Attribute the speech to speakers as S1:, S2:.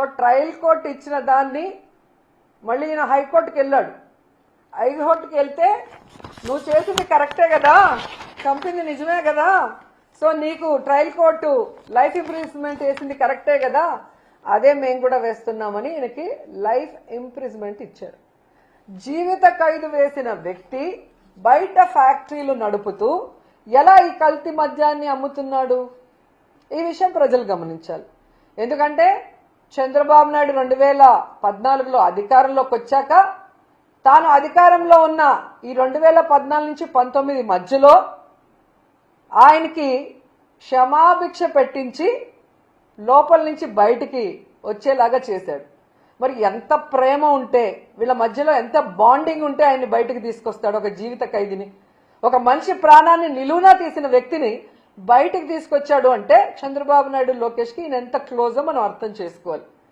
S1: So trial court ఇచ్చిన దాన్ని మళ్ళీ ఈయన హైకోర్టుకి వెళ్ళాడు. హైకోర్టుకి వెళ్తే నువ్వు చేసింది కరెక్టే కదా కంపెనీ నిజమే కదా సో నీకు ట్రయల్ కోర్టు లైఫ్ ఇంప్రిజ్మెంట్ వేసింది కరెక్టే కదా అదే మేము కూడా వేస్తున్నామని ఈయనకి లైఫ్ ఇంప్రిజ్మెంట్ ఇచ్చారు. జీవిత ఖైదు వేసిన వ్యక్తి బయట ఫ్యాక్టరీలు నడుపుతూ ఎలా ఈ కల్తీ మద్యాన్ని అమ్ముతున్నాడు? ఈ విషయం ప్రజలు గమనించాలి. ఎందుకంటే చంద్రబాబు నాయుడు రెండు వేల పద్నాలుగులో అధికారంలోకి వచ్చాక తాను అధికారంలో ఉన్న ఈ రెండు వేల పద్నాలుగు నుంచి పంతొమ్మిది మధ్యలో ఆయనకి క్షమాభిక్ష పెట్టించి లోపల నుంచి బయటికి వచ్చేలాగా చేశాడు. మరి ఎంత ప్రేమ ఉంటే వీళ్ళ మధ్యలో ఎంత బాండింగ్ ఉంటే ఆయన్ని బయటకు తీసుకొస్తాడు ఒక జీవిత ఖైదీని. ఒక మనిషి ప్రాణాన్ని నిలువునా తీసిన వ్యక్తిని బయటికి తీసుకొచ్చాడు అంటే చంద్రబాబు నాయుడు లోకేష్కి ఈయన ఎంత క్లోజో మనం అర్థం చేసుకోవాలి.